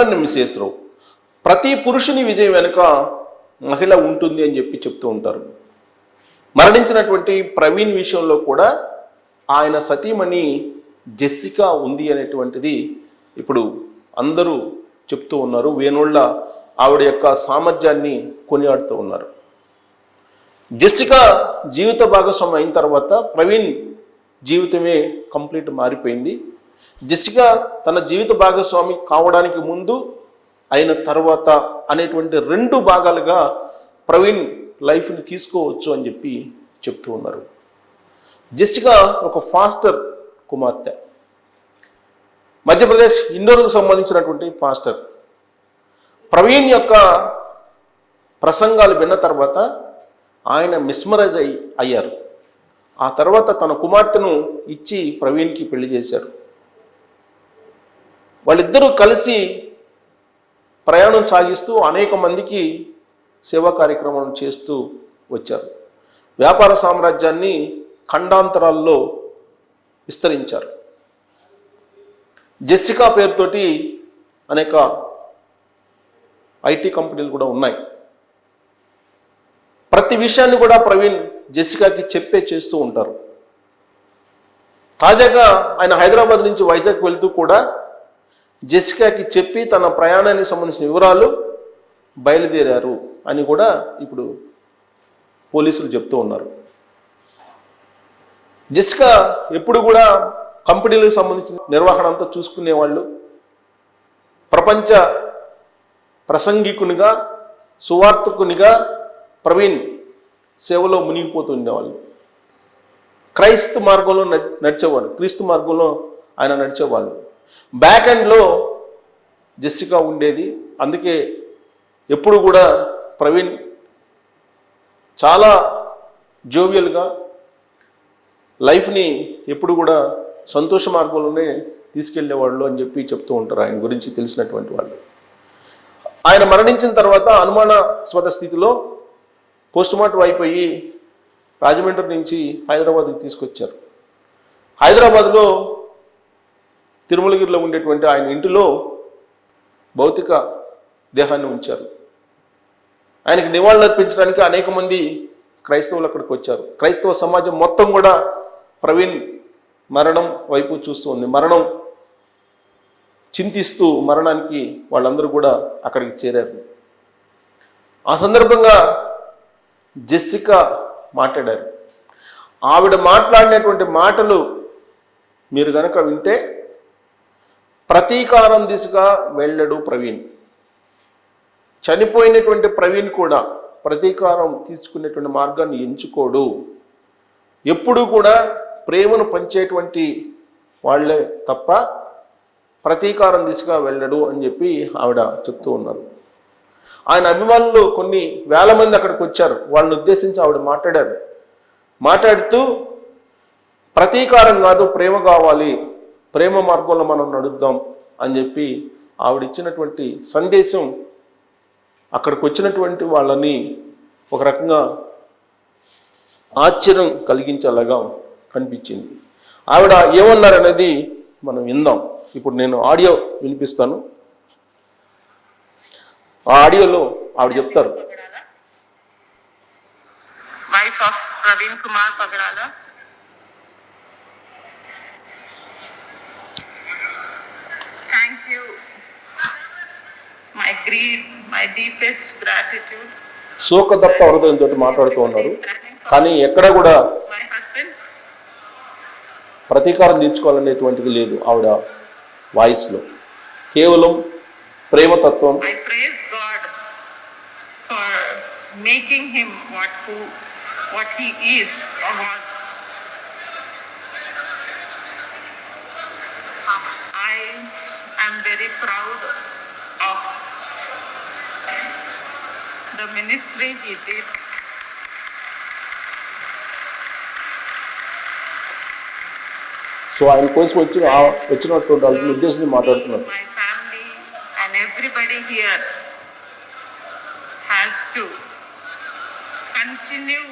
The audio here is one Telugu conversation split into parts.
ఎవరన్నా మిస్సెసరు ప్రతి పురుషుని విజయం వెనుక మహిళ ఉంటుంది అని చెప్పి చెప్తూ ఉంటారు. మరణించినటువంటి ప్రవీణ్ విషయంలో కూడా ఆయన సతీమణి జెస్సికా ఉంది అనేటువంటిది ఇప్పుడు అందరూ చెప్తూ ఉన్నారు. వేణుళ్ళ ఆవిడ యొక్క సామర్థ్యాన్ని కొనియాడుతూ ఉన్నారు. జెస్సికా జీవిత భాగస్వామి అయిన తర్వాత ప్రవీణ్ జీవితమే కంప్లీట్ మారిపోయింది. జెసికా తన జీవిత భాగస్వామి కావడానికి ముందు అయిన తర్వాత అనేటువంటి రెండు భాగాలుగా ప్రవీణ్ లైఫ్ని తీసుకోవచ్చు అని చెప్పి చెప్తూ ఉన్నారు. జెసికా ఒక ఫాస్టర్ కుమార్తె. మధ్యప్రదేశ్ ఇండోర్కు సంబంధించినటువంటి పాస్టర్ ప్రవీణ్ యొక్క ప్రసంగాలు విన్న తర్వాత ఆయన మిస్మరైజ్ అయ్యారు. ఆ తర్వాత తన కుమార్తెను ఇచ్చి ప్రవీణ్కి పెళ్ళి చేశారు. వాళ్ళిద్దరూ కలిసి ప్రయాణం సాగిస్తూ అనేక మందికి సేవా కార్యక్రమాలు చేస్తూ వచ్చారు. వ్యాపార సామ్రాజ్యాన్ని ఖండాంతరాల్లో విస్తరించారు. జెస్సికా పేరుతోటి అనేక ఐటీ కంపెనీలు కూడా ఉన్నాయి. ప్రతి విషయాన్ని కూడా ప్రవీణ్ జెస్సికాకి చెప్పే చేస్తూ ఉంటారు. తాజాగా ఆయన హైదరాబాద్ నుంచి వైజాగ్ వెళ్తూ కూడా జెసికాకి చెప్పి తన ప్రయాణానికి సంబంధించిన వివరాలు బయలుదేరారు అని కూడా ఇప్పుడు పోలీసులు చెప్తూ ఉన్నారు. జెసికా ఎప్పుడు కూడా కంపెనీలకు సంబంధించిన నిర్వహణ అంతా చూసుకునేవాళ్ళు. ప్రపంచ ప్రసంగికునిగా సువార్తకునిగా ప్రవీణ్ సేవలో మునిగిపోతూ ఉండేవాళ్ళు. క్రైస్తు మార్గంలో నడిచేవాడు క్రీస్తు మార్గంలో ఆయన నడిచేవాళ్ళు. బ్యాక్ ఎండ్లో జెస్సికా ఉండేది. అందుకే ఎప్పుడు కూడా ప్రవీణ్ చాలా జోవియల్గా లైఫ్ని ఎప్పుడు కూడా సంతోష మార్గంలోనే తీసుకెళ్ళేవాళ్ళు అని చెప్పి చెప్తూ ఉంటారు. ఆయన గురించి తెలిసినటువంటి వాళ్ళు. ఆయన మరణించిన తర్వాత అనుమానాస్పద స్థితిలో పోస్ట్ మార్టం అయిపోయి రాజమండ్రి నుంచి హైదరాబాద్కి తీసుకొచ్చారు. హైదరాబాద్లో తిరుమలగిరిలో ఉండేటువంటి ఆయన ఇంటిలో భౌతిక దేహాన్ని ఉంచారు. ఆయనకి నివాళులు అర్పించడానికి అనేక మంది క్రైస్తవులు అక్కడికి వచ్చారు. క్రైస్తవ సమాజం మొత్తం కూడా ప్రవీణ్ మరణం వైపు చూస్తూ ఉంది. మరణం చింతిస్తూ మరణానికి వాళ్ళందరూ కూడా అక్కడికి చేరారు. ఆ సందర్భంగా జెస్సికా మాట్లాడారు. ఆవిడ మాట్లాడినటువంటి మాటలు మీరు కనుక వింటే ప్రతీకారం దిశగా వెళ్ళడు ప్రవీణ్. చనిపోయినటువంటి ప్రవీణ్ కూడా ప్రతీకారం తీసుకునేటువంటి మార్గాన్ని ఎంచుకోడు. ఎప్పుడూ కూడా ప్రేమను పంచేటువంటి వాళ్ళే తప్ప ప్రతీకారం దిశగా వెళ్ళడు అని చెప్పి ఆవిడ చెప్తూ ఉన్నారు. ఆయన అభిమానులు కొన్ని వేల మంది అక్కడికి వచ్చారు. వాళ్ళని ఉద్దేశించి ఆవిడ మాట్లాడారు. మాట్లాడుతూ ప్రతీకారం కాదు ప్రేమ కావాలి ప్రేమ మార్గంలో మనం నడుద్దాం అని చెప్పి ఆవిడ ఇచ్చినటువంటి సందేశం అక్కడికి వచ్చినటువంటి వాళ్ళని ఒక రకంగా ఆశ్చర్యం కలిగించేలాగా కనిపించింది. ఆవిడ ఏమన్నారనేది మనం విందాం. ఇప్పుడు నేను ఆడియో వినిపిస్తాను. ఆ ఆడియోలో ఆవిడ చెప్తారు. Wife of Praveen Kumar Kumar Pagarala. Thank you. My greed, my deepest gratitude. శోకదత్త హృదయంతో మాట్లాడుతూ ఉన్నారు కానీ ఎక్కడ కూడా my husband, ప్రతీకారం తీర్చుకోవాలనేటువంటిది లేదు ఆవిడ వాయిస్లో కేవలం ప్రేమతత్వం I praise God for making him what who, what he is or was. The ministry he did. So ఆయన కోసం వచ్చి ఆ- వచ్చినటువంటి వాళ్ళని ఉద్దేశించి మాట్లాడుతున్నారు My family and everybody here has to continue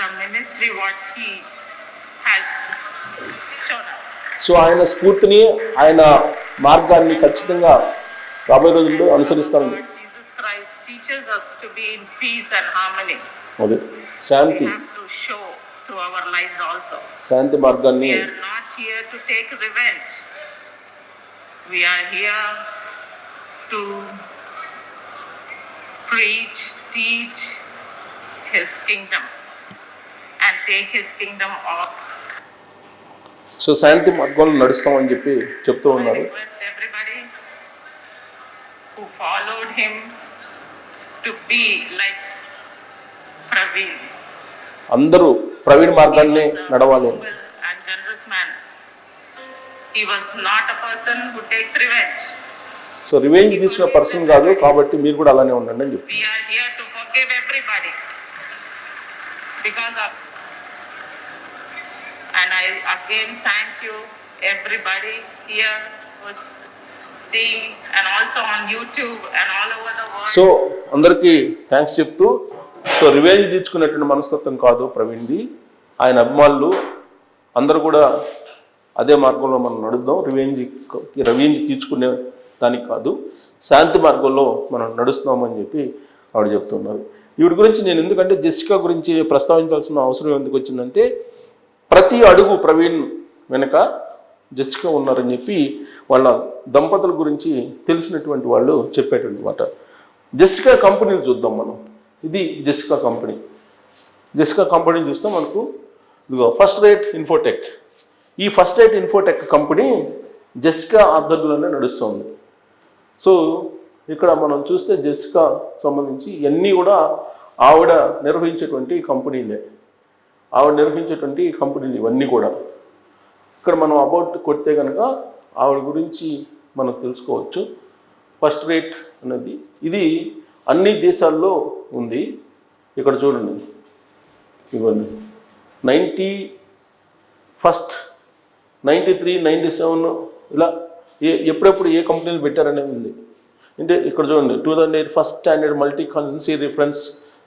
the ministry what he has shown us. So ఆయన స్ఫూర్తిని ఆయన మార్గాన్ని ఖచ్చితంగా రాబోయే రోజుల్లో Christ teaches us to be in peace and harmony. అదే We Shanti have to show through our lives also. శాంతి మార్గాన్ని We are not here to take revenge. We are here to preach, teach His kingdom and take His kingdom up. So శాంతి మార్గంలో నడుస్తామని చెప్పి చెప్తూ ఉన్నారు everybody who followed Him to be like Praveen. అందరూ ప్రవీణ్ మార్గాన్ని నడవాలి was. సో రివెంజ్ తీసుకున్న పర్సన్ కాదు కాబట్టి మీరు కూడా అలానే ఉండండి అని చెప్పి. And I again thank you, everybody here who's seeing and also on YouTube and all over the world. So అందరికీ థ్యాంక్స్ చెప్తూ సో రివెంజ్ తీర్చుకునేటువంటి మనస్తత్వం కాదు ప్రవీణ్ది. ఆయన అభిమానులు అందరూ కూడా అదే మార్గంలో మనం నడుద్దాం. రివెంజ్ రవీంజ్ తీర్చుకునే దానికి కాదు శాంతి మార్గంలో మనం నడుస్తున్నామని చెప్పి ఆవిడ చెప్తున్నారు. ఈవిడ గురించి నేను ఎందుకంటే జెసికా గురించి ప్రస్తావించాల్సిన అవసరం ఎందుకు వచ్చిందంటే ప్రతి అడుగు ప్రవీణ్ వెనుక జెసికా ఉన్నారని చెప్పి వాళ్ళ దంపతుల గురించి తెలిసినటువంటి వాళ్ళు చెప్పేటువంటి మాట. జెస్కా కంపెనీని చూద్దాం మనం. ఇది జెస్కా కంపెనీ జెస్కా కంపెనీని చూస్తే మనకు ఇదిగో ఫస్ట్ రేట్ ఇన్ఫోటెక్ ఈ First Rate Infotech company Jessica ఆధ్వర్యంలోనే నడుస్తుంది. సో ఇక్కడ మనం చూస్తే జెస్కా సంబంధించి ఇవన్నీ కూడా ఆవిడ నిర్వహించేటువంటి కంపెనీలే ఆవిడ నిర్వహించేటువంటి కంపెనీలు ఇవన్నీ కూడా. ఇక్కడ మనం అబౌట్ కొడితే కనుక ఆవిడ గురించి మనం తెలుసుకోవచ్చు. ఫస్ట్ రేట్ అనేది ఇది అన్ని దేశాల్లో ఉంది. ఇక్కడ చూడండి. ఇవ్వండి. Ninety first ninety three ninety seven ఇలా ఏ ఎప్పుడెప్పుడు ఏ కంపెనీలు పెట్టారనేది ఉంది. అంటే ఇక్కడ చూడండి two thousand eight first standard multi currency reference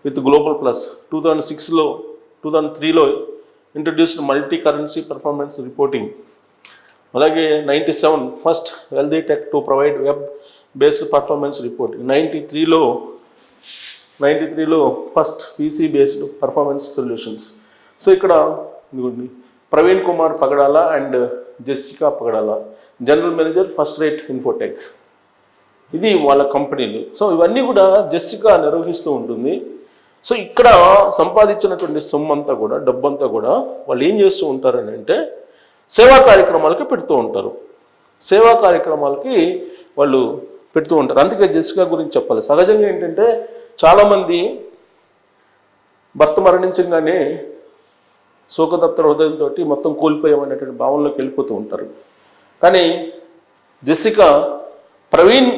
with global plus. Two thousand సిక్స్లో టూ థౌజండ్ త్రీలో introduced multi currency performance reporting అలాగే ninety seven first wealthy tech to provide web based performance report ninety త్రీలో నైంటీ త్రీలో first PC based performance solutions so ఇక్కడ ఇదిగోండి. Praveen Kumar Pagadala and Jessica Pagadala. General manager First Rate Infotech ఇది వాళ్ళ కంపెనీలు. సో ఇవన్నీ కూడా జెస్సికా నిర్వహిస్తూ ఉంటుంది. సో ఇక్కడ సంపాదించినటువంటి సొమ్ము అంతా కూడా డబ్బంతా కూడా వాళ్ళు ఏం చేస్తూ ఉంటారని అంటే సేవా కార్యక్రమాలకి పెడుతూ ఉంటారు. సేవా కార్యక్రమాలకి వాళ్ళు పెడుతూ ఉంటారు. అందుకే జెసికా గురించి చెప్పాలి. సహజంగా ఏంటంటే చాలామంది భర్త మరణించగానే శోకదత్త హృదయంతో మొత్తం కోల్పోయామనేటువంటి భావనలోకి వెళ్ళిపోతూ ఉంటారు. కానీ జెసికా ప్రవీణ్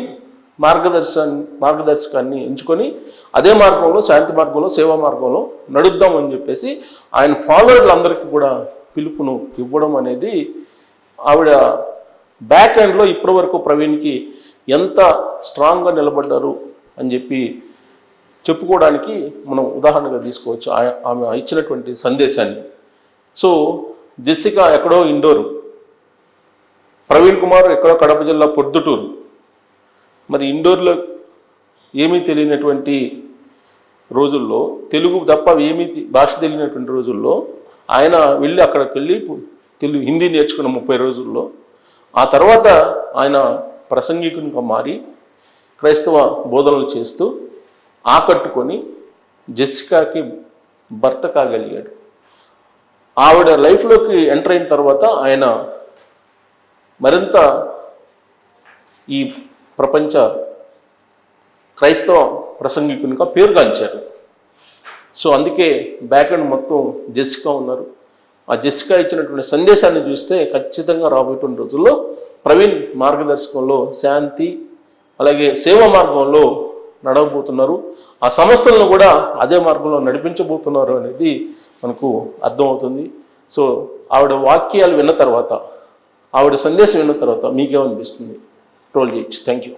మార్గదర్శన్ మార్గదర్శకాన్ని ఎంచుకొని అదే మార్గంలో శాంతి మార్గంలో సేవా మార్గంలో నడుద్దామని చెప్పేసి ఆయన ఫాలోవర్లందరికీ కూడా పిలుపును ఇవ్వడం అనేది ఆవిడ బ్యాక్ ఎండ్లో ఇప్పటి వరకు ప్రవీణ్కి ఎంత స్ట్రాంగ్గా నిలబడ్డారు అని చెప్పి చెప్పుకోవడానికి మనం ఉదాహరణగా తీసుకోవచ్చు ఆమె ఇచ్చినటువంటి సందేశాన్ని. సో జెస్సిక ఎక్కడో ఇండోరు. ప్రవీణ్ కుమార్ ఎక్కడో కడప జిల్లా పొద్దుటూరు. మరి ఇండోర్లో ఏమీ తెలియనటువంటి రోజుల్లో తెలుగు తప్ప ఏమీ భాష తెలియనటువంటి రోజుల్లో ఆయన వెళ్ళి అక్కడికి వెళ్ళి తెలుగు హిందీ నేర్చుకున్న ముప్పై రోజుల్లో. ఆ తర్వాత ఆయన ప్రసంగికునిగా మారి క్రైస్తవ బోధనలు చేస్తూ ఆకట్టుకొని జెస్సికాకి భర్త కాగలిగాడు. ఆవిడ లైఫ్లోకి ఎంటర్ అయిన తర్వాత ఆయన మరింత ఈ ప్రపంచ క్రైస్తవ ప్రసంగికునిగా పేరుగాంచారు. సో అందుకే బ్యాక్ అండ్ మొత్తం జెస్సికా ఉన్నారు. ఆ జెస్సికా ఇచ్చినటువంటి సందేశాన్ని చూస్తే ఖచ్చితంగా రాబోయేటువంటి రోజుల్లో ప్రవీణ్ మార్గదర్శకంలో శాంతి అలాగే సేవ మార్గంలో నడవబోతున్నారు. ఆ సంస్థలను కూడా అదే మార్గంలో నడిపించబోతున్నారు అనేది మనకు అర్థమవుతుంది. సో ఆవిడ వాక్యాలు విన్న తర్వాత ఆవిడ సందేశం విన్న తర్వాత మీకేమనిపిస్తుంది? ట్రోల్ చేయొచ్చు థ్యాంక్ యూ